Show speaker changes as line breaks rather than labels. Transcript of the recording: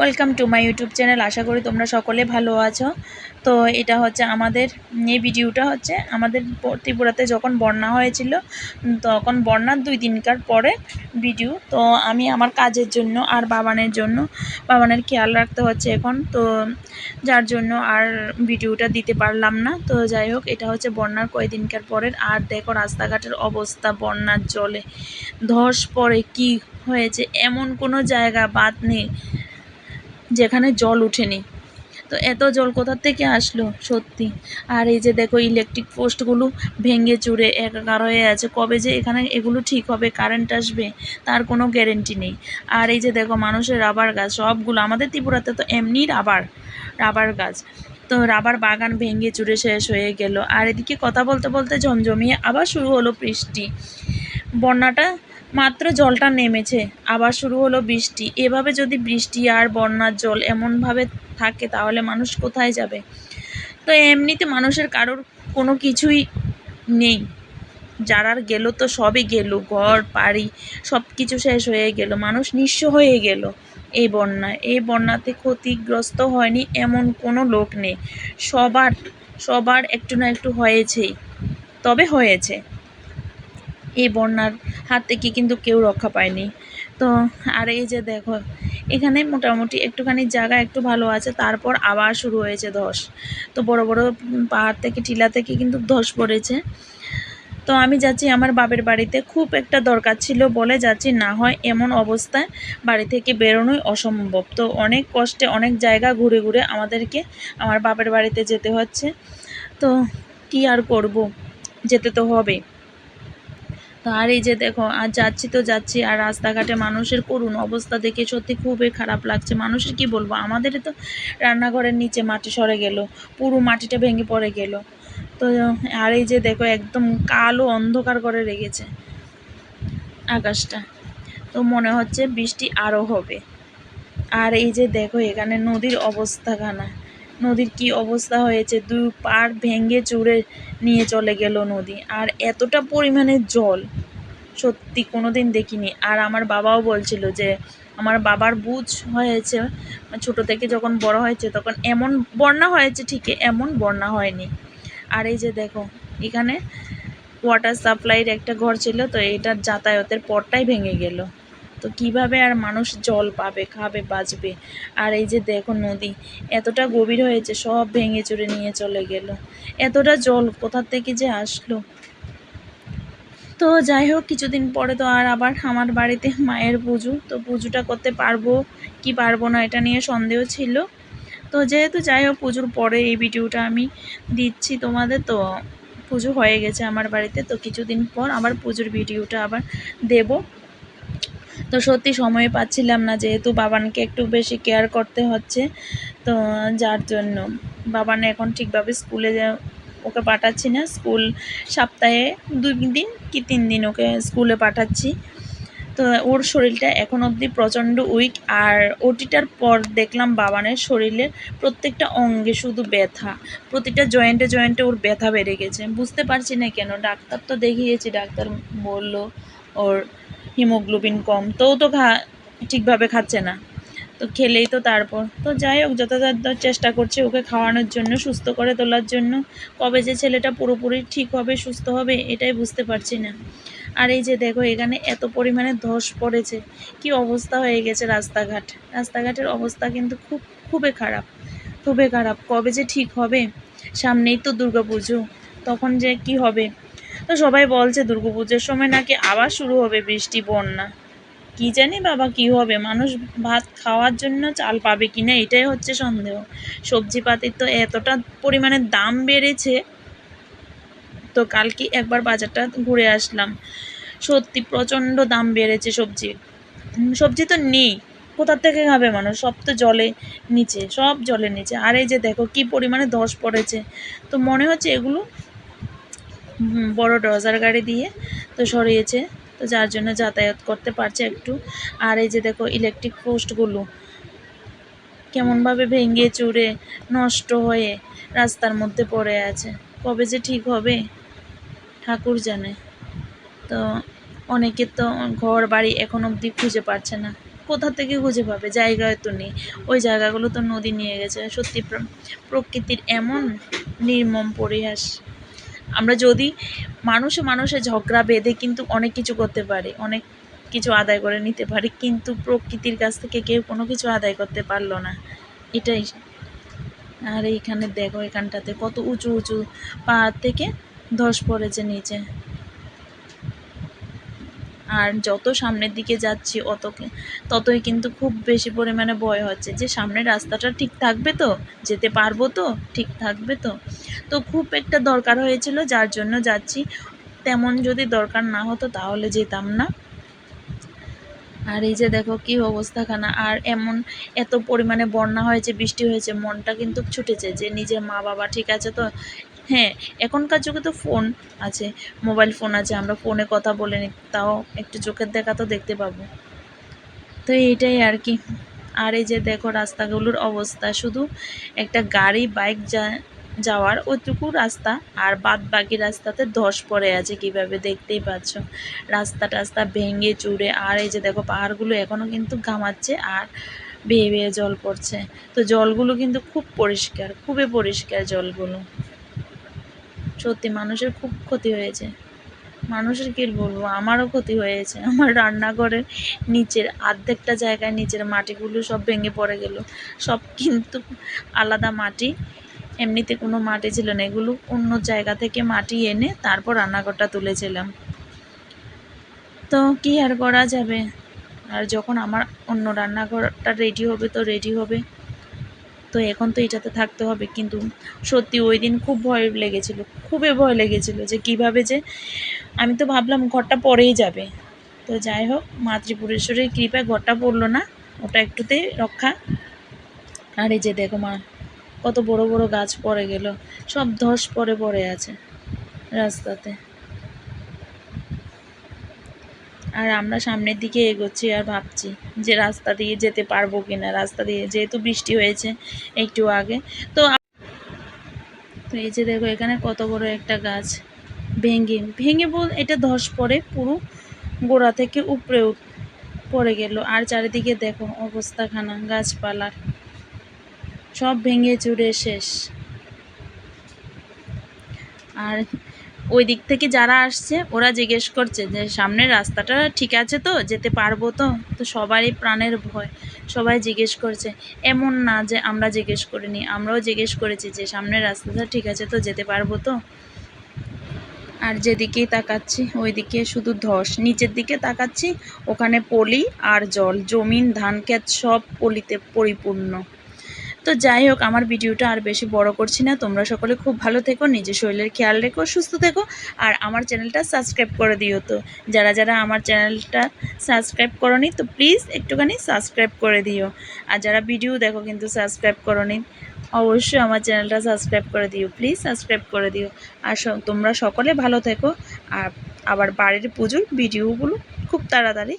Welcome to my YouTube channel আশা করি তোমরা সকলে ভালো আছো। তো এটা হচ্ছে আমাদের, এই ভিডিওটা হচ্ছে আমাদের ত্রিপুরাতে যখন বন্যা হয়েছিল, তখন বন্যার দুই দিনকার পরে ভিডিও। তো আমি আমার কাজের জন্য আর বাবানের জন্য, বাবানের খেয়াল রাখতে হচ্ছে এখন। তো যার জন্য আর ভিডিওটা দিতে পারলাম না। তো যাই হোক, এটা হচ্ছে বন্যার কয়েকদিনকার পরের। আর দেখো রাস্তাঘাটের অবস্থা বন্যার জলে। ধস পড়ে, কি হয়েছে? এমন কোনো জায়গা বাদ নেই। যেখানে জল উঠেনি। তো এত জল কোথা থেকে আসলো? সত্যি। আর এই যে দেখো ইলেকট্রিক পোস্টগুলো ভেঙে চুরে একাকার হয়ে আছে। কবে যে এখানে এগুলো ঠিক হবে কারেন্ট আসবে, তার কোনো গ্যারেন্টি নেই। আর এই যে দেখো মানুষের রাবার গাছ, সবগুলো, আমাদের ত্রিপুরাতে তো এমনি রাবার রাবার গাছ। তো রাবার বাগান ভেঙে চুরে শেষ হয়ে গেল। আর এদিকে কথা বলতে বলতে ঝমঝমিয়ে আবার শুরু হলো বৃষ্টি। বন্যাটা মাত্র জলটা নেমেছে, আবার শুরু হলো বৃষ্টি। এভাবে যদি বৃষ্টি আর বন্যার জল এমনভাবে থাকে, তাহলে মানুষ কোথায় যাবে? তো এমনিতে মানুষের কারোর কোনো কিছুই নেই। যারার গেল তো সবই গেল, ঘর, বাড়ি সব কিছু শেষ হয়ে গেল। মানুষ নিঃস্ব হয়ে গেল এই বন্যায়। এই বন্যাতে ক্ষতিগ্রস্ত হয়নি এমন কোনো লোক নেই। সবার সবার একটু না একটু হয়েছেই। তবে হয়েছে। এই বন্যার হাত থেকে কিন্তু কেউ রক্ষা পায়নি। তো আর এই যে দেখো, এখানে মোটামুটি একটুখানি জায়গা একটু ভালো আছে, তারপর আবার শুরু হয়েছে ধস। তো বড় বড় পাহাড় থেকে, টিলা থেকে কিন্তু ধস পড়েছে। তো আমি যাচ্ছি আমার বাপের বাড়িতে। খুব একটা দরকার ছিল বলে যাচ্ছি, না হয় এমন অবস্থায় বাড়ি থেকে বেরোনোই অসম্ভব। তো অনেক কষ্টে অনেক জায়গা ঘুরে ঘুরে আমাদেরকে আমার বাপের বাড়িতে যেতে হচ্ছে। তো কি আর করব? যেতে তো হবে তো আর এই যে দেখো, আর যাচ্ছি তো যাচ্ছি, আর রাস্তাঘাটে মানুষের করুণ অবস্থা দেখে সত্যি খুবই খারাপ লাগছে। মানুষের কি বলব? আমাদের তো রান্নাঘরের নিচে মাটি সরে গেল, পুরো মাটিটা ভেঙে পড়ে গেল। তো, আর এই যে দেখো, একদম কালো অন্ধকার করে রেখেছে আকাশটা। তো মনে হচ্ছে বৃষ্টি আরও হবে। আর এই যে দেখো, এখানে নদীর অবস্থাখানা। নদীর কি অবস্থা হয়েছে? দুই পাড় ভেঙে চুরে নিয়ে চলে গেল নদী। আর এতটা পরিমাণে জল সত্যি কোনো দিন দেখিনি। আর আমার বাবাও বলছিল যে, আমার বাবার বুঝ হয়েছে, ছোট থেকে যখন বড় হয়েছে তখন এমন বন্যা হয়েছে ঠিকই এমন বন্যা হয়নি। আর এই যে দেখো, এখানে ওয়াটার সাপ্লাইয়ের একটা ঘর ছিল, তো এটার যাতায়াতের পরটাই ভেঙে গেল। তো কীভাবে আর মানুষ জল পাবে, খাবে, বাঁচবে? আর এই যে দেখো নদী, এতটা গভীর হয়েছে, সব ভেঙে চুরে নিয়ে চলে গেল। এতটা জল কোথার থেকে যে আসলো? তো যাই হোক, কিছুদিন পরে তো আর আবার আমার বাড়িতে মায়ের পুজো। তো পুজোটা করতে পারব কি পারব না এটা নিয়ে সন্দেহ ছিল। তো যেহেতু যাই হোক, পুজোর পরে এই ভিডিওটা আমি দিচ্ছি তোমাদের। তো পুজো হয়ে গেছে আমার বাড়িতে। তো কিছুদিন পর আবার পুজোর ভিডিওটা আবার দেব। তো সত্যি সময় পাচ্ছিলাম না, যেহেতু বাবানকে একটু বেশি কেয়ার করতে হচ্ছে। তো যার জন্য বাবান এখন ঠিকভাবে স্কুলে যা- ওকে পাঠাচ্ছি না, স্কুল সপ্তাহে দুই দিন কি তিন দিন ওকে স্কুলে পাঠাচ্ছি। তো ওর শরীরটা এখন অবধি প্রচণ্ড উইক, আর ওটিটার পর দেখলাম বাবানের শরীরের প্রত্যেকটা অঙ্গে শুধু ব্যথা, প্রতিটা জয়েন্টে জয়েন্টে ওর ব্যথা বেড়ে গেছে। বুঝতে পারছি না কেন, ডাক্তার তো দেখিয়েছি, ডাক্তার বলল ওর হিমোগ্লোবিন কম, তো তো খা ঠিকভাবে খাচ্ছে না। তো খেলেই তো তারপর। তো যাই হোক, যথাযথ চেষ্টা করছে ওকে খাওয়ানোর জন্য, সুস্থ করে তোলার জন্য। কবে যে ছেলেটা পুরোপুরি ঠিক হবে, সুস্থ হবে, এটাই বুঝতে পারছি না। আর এই যে দেখো, এখানে এত পরিমাণে ধস পড়েছে। কি অবস্থা হয়ে গেছে রাস্তাঘাট। রাস্তাঘাটের অবস্থা কিন্তু খুব, খুবই খারাপ খুবই খারাপ। কবে যে ঠিক হবে, সামনেই তো দুর্গাপুজো তখন যে কি হবে? তো সবাই বলছে দুর্গাপুজোর সময় নাকি আবার শুরু হবে বৃষ্টি, বন্যা। কি জানি বাবা কি হবে? মানুষ ভাত খাওয়ার জন্য চাল পাবে কি না? এটাই হচ্ছে সন্দেহ। সবজিপাতির তো এতটা পরিমাণে দাম বেড়েছে তো কালকে একবার বাজারটা ঘুরে আসলাম। সত্যি প্রচণ্ড দাম বেড়েছে সবজির। উম, সবজি তো নেই। কোথা থেকে খাবে মানুষ? সব তো জলে নিচে সব জলের নিচে। আর এই যে দেখো কি পরিমাণে ধস পড়েছে। তো মনে হচ্ছে এগুলো বড় ডজার গাড়ি দিয়ে তো সরিয়েছে। তো যার জন্য যাতায়াত করতে পারছে একটু। আর এই যে দেখো ইলেকট্রিক পোস্টগুলো, কেমনভাবে ভেঙে চুরে নষ্ট হয়ে রাস্তার মধ্যে পড়ে আছে। কবে যে ঠিক হবে, ঠাকুর জানে। তো অনেকে তো ঘর বাড়ি এখন অবধি খুঁজে পাচ্ছে না। কোথা থেকে খুঁজে পাবে? জায়গায় তো নেই। ওই জায়গাগুলো তো নদী নিয়ে গেছে। সত্যি প্রকৃতির এমন নির্মম পরিহাস আমরা যদি মানুষে মানুষে ঝগড়া বেঁধে কিন্তু অনেক কিছু করতে পারি, অনেক কিছু আদায় করে নিতে পারি, কিন্তু প্রকৃতির কাছ থেকে কেউ কোনো কিছু আদায় করতে পারল না। এটাই। আর এইখানে দেখো এখানটাতে কত উঁচু উঁচু পাহাড় থেকে ধস পড়েছে নিচে। আর যত সামনের দিকে যাচ্ছি, অত ততই কিন্তু খুব বেশি পরিমাণে ভয় হচ্ছে যে সামনের রাস্তাটা ঠিক থাকবে তো? যেতে পারব তো? ঠিক থাকবে তো? তো খুব একটা দরকার হয়েছিল, যার জন্য যাচ্ছি। তেমন যদি দরকার না হতো তাহলে যেতাম না। আর এই যে দেখো কি অবস্থাখানা আর এমন এত পরিমাণে বন্যা হয়েছে বৃষ্টি হয়েছে, মনটা কিন্তু ছুটেছে যে নিজের মা বাবা ঠিক আছে তো? হ্যাঁ এখনকার যুগে তো ফোন আছে, মোবাইল ফোন আছে, আমরা ফোনে কথা বলে নি, তাও একটু চোখের দেখা তো দেখতে পাবো। তো এইটাই আর কি। আর এই যে দেখো রাস্তাগুলোর অবস্থা, শুধু একটা গাড়ি, বাইক যা যাওয়ার ওইটুকু রাস্তা আর বাদ বাকি রাস্তাতে ধস পড়ে আছে কীভাবে দেখতেই পাচ্ছ। রাস্তা টাস্তা ভেঙে চুরে আর এই যে দেখো পাহাড়গুলো এখনও কিন্তু ঘামাচ্ছে আর বেয়ে বেয়ে জল পড়ছে। তো জলগুলো কিন্তু খুব পরিষ্কার, খুবই পরিষ্কার জলগুলো। সত্যি মানুষের খুব ক্ষতি হয়েছে। মানুষের কী বলব? আমারও ক্ষতি হয়েছে। আমার রান্নাঘরের নিচের আর্ধেকটা জায়গায় নিচের মাটিগুলো সব ভেঙে পড়ে গেল। সব কিন্তু আলাদা মাটি এমনিতে কোনো মাটি ছিল না। এগুলো অন্য জায়গা থেকে মাটি এনে তারপর রান্নাঘরটা তুলেছিলাম। তো কি আর করা যাবে? আর যখন আমার অন্য রান্নাঘরটা রেডি হবে তো রেডি হবে। তো এখন তো এটাতে থাকতে হবে। কিন্তু সত্যি ওই দিন খুব ভয় লেগেছিল। খুবই ভয় লেগেছিল যে কীভাবে যে আমি তো ভাবলাম ঘরটা পরেই যাবে। তো যাই হোক, মাতৃপুরেশ্বরের কৃপায় ঘরটা পড়ল না। ওটা একটুতেই রক্ষা। আর এই যে দেখো মা কত বড় বড় গাছ পড়ে গেল। সব ধস পড়ে পড়ে আছে রাস্তাতে। আর আমরা সামনের দিকে এগোচ্ছি আর ভাবছি যে রাস্তা দিয়ে যেতে পারব কিনা। রাস্তা দিয়ে যেহেতু বৃষ্টি হয়েছে একটু আগে। তো তো এই যে দেখো, এখানে কত বড় একটা গাছ ভেঙে ভেঙে বল এটা ধস পড়ে পুরো গোড়া থেকে উপরে পড়ে গেল। আর চারিদিকে দেখো অবস্থাখানা, গাছপালার। সব ভেঙে চুরে শেষ। আর ওই দিক থেকে যারা আসছে, ওরা জিজ্ঞেস করছে যে সামনের রাস্তাটা ঠিক আছে তো? যেতে পারব তো? তো সবারই প্রাণের ভয়। সবাই জিজ্ঞেস করছে, এমন না যে আমরা জিজ্ঞেস করিনি, আমরাও জিজ্ঞেস করেছি যে সামনের রাস্তাটা ঠিক আছে তো? যেতে পারব তো? আর যেদিকেই তাকাচ্ছি, ওইদিকে শুধু ধস। নিচের দিকে তাকাচ্ছি, ওখানে পলি আর জল, জমিন, ধান, ক্ষেত সব পলিতে পরিপূর্ণ। তো যাই হোক, আমার ভিডিওটা আর বেশি বড় করছি না। তোমরা সকলে খুব ভালো থেকো, নিজের শরীরের খেয়াল রেখো, সুস্থ থেকো। আর আমার চ্যানেলটা সাবস্ক্রাইব করে দিও তো। যারা যারা আমার চ্যানেলটা সাবস্ক্রাইব করনি, তো প্লিজ একটুখানি সাবস্ক্রাইব করে দিও। আর যারা ভিডিও দেখো কিন্তু সাবস্ক্রাইব করনি, অবশ্যই আমার চ্যানেলটা সাবস্ক্রাইব করে দিও। প্লিজ সাবস্ক্রাইব করে দিও। আর তোমরা সকলে ভালো থেকো। আর আবার বাড়ির পুজোর ভিডিওগুলো খুব তাড়াতাড়ি